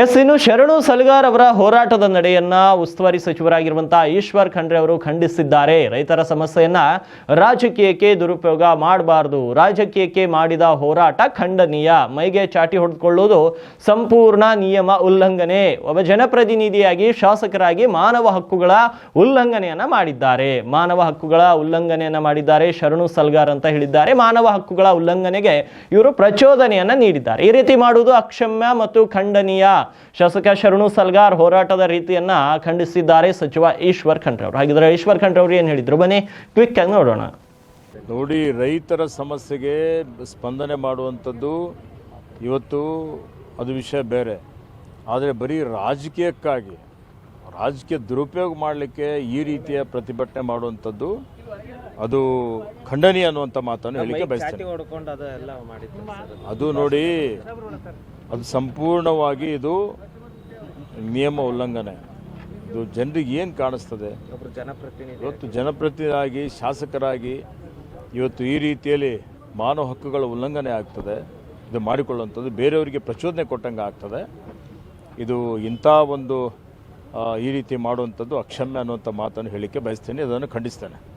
S ಇನ್ನು ಶರಣು ಸಲಗಾರ್ ಅವರ ಹೋರಾಟದ ನಡೆಯನ್ನ ಉಸ್ತುವಾರಿ ಸಚಿವರಾಗಿರುವಂತಹ ಈಶ್ವರ್ ಖಂಡ್ರೆ ಅವರು ಖಂಡಿಸಿದ್ದಾರೆ. ರೈತರ ಸಮಸ್ಯೆಯನ್ನ ರಾಜಕೀಯಕ್ಕೆ ದುರುಪಯೋಗ ಮಾಡಬಾರದು. ರಾಜಕೀಯಕ್ಕೆ ಮಾಡಿದ ಹೋರಾಟ ಖಂಡನೀಯ. ಮೈಗೆ ಚಾಟಿ ಹೊಡೆದುಕೊಳ್ಳುವುದು ಸಂಪೂರ್ಣ ನಿಯಮ ಉಲ್ಲಂಘನೆ. ಒಬ್ಬ ಜನಪ್ರತಿನಿಧಿಯಾಗಿ ಶಾಸಕರಾಗಿ ಮಾನವ ಹಕ್ಕುಗಳ ಉಲ್ಲಂಘನೆಯನ್ನ ಮಾಡಿದ್ದಾರೆ. ಮಾನವ ಹಕ್ಕುಗಳ ಉಲ್ಲಂಘನೆಯನ್ನ ಮಾಡಿದ್ದಾರೆ ಶರಣು ಸಲ್ಗಾರ್ ಅಂತ ಹೇಳಿದ್ದಾರೆ. ಮಾನವ ಹಕ್ಕುಗಳ ಉಲ್ಲಂಘನೆಗೆ ಇವರು ಪ್ರಚೋದನೆಯನ್ನ ನೀಡಿದ್ದಾರೆ. ಈ ರೀತಿ ಮಾಡುವುದು ಅಕ್ಷಮ್ಯ ಮತ್ತು ಖಂಡನೀಯ. ಶಾಸಕ ಶರಣು ಸಲ್ಗಾರ್ ಹೋರಾಟದ ರೀತಿಯನ್ನ ಖಂಡಿಸಿದ್ದಾರೆ ಸಚಿವ ಈಶ್ವರ್ ಖಂಡ್ರೆ ಅವರು ಹಾಗಿದ್ರೆ ಈಶ್ವರ್ ಖಂಡ್ರೆ ಅವರು ಏನು ಹೇಳಿದ್ರು? ಬನ್ನಿ ಕ್ವಿಕ್ ಆಗಿ ನೋಡೋಣ. ನೋಡಿ, ರೈತರ ಸಮಸ್ಯೆಗೆ ಸ್ಪಂದನೆ ಮಾಡುವಂಥದ್ದು ಇವತ್ತು ಅದು ವಿಷಯ ಬೇರೆ. ಆದರೆ ಬರೀ ರಾಜಕೀಯಕ್ಕಾಗಿ, ರಾಜಕೀಯ ದುರುಪಯೋಗ ಮಾಡಲಿಕ್ಕೆ ಈ ರೀತಿಯ ಪ್ರತಿಭಟನೆ ಮಾಡುವಂಥದ್ದು ಅದು ಖಂಡನೀಯ ಅನ್ನುವಂಥ ಮಾತನ್ನು ಹೇಳಿಕೆ ಬಯಸ್ತೇನೆ. ಅದು ನೋಡಿ ಅದು ಸಂಪೂರ್ಣವಾಗಿ ಇದು ನಿಯಮ ಉಲ್ಲಂಘನೆ. ಇದು ಜನರಿಗೆ ಏನು ಕಾಣಿಸ್ತದೆ? ಜನಪ್ರತಿನಿಧಿ. ಇವತ್ತು ಜನಪ್ರತಿನಿಧಿಯಾಗಿ ಶಾಸಕರಾಗಿ ಇವತ್ತು ಈ ರೀತಿಯಲ್ಲಿ ಮಾನವ ಹಕ್ಕುಗಳ ಉಲ್ಲಂಘನೆ ಆಗ್ತದೆ. ಇದು ಮಾಡಿಕೊಳ್ಳುವಂಥದ್ದು. ಬೇರೆಯವರಿಗೆ ಪ್ರಚೋದನೆ ಕೊಟ್ಟಂಗೆ ಆಗ್ತದೆ. ಇದು ಇಂಥ ಒಂದು ಈ ರೀತಿ ಮಾಡುವಂಥದ್ದು ಅಕ್ಷಮ್ಯ ಅನ್ನುವಂಥ ಮಾತನ್ನು ಹೇಳಿಕೆ ಬಯಸ್ತೇನೆ. ಅದನ್ನು ಖಂಡಿಸ್ತೇನೆ.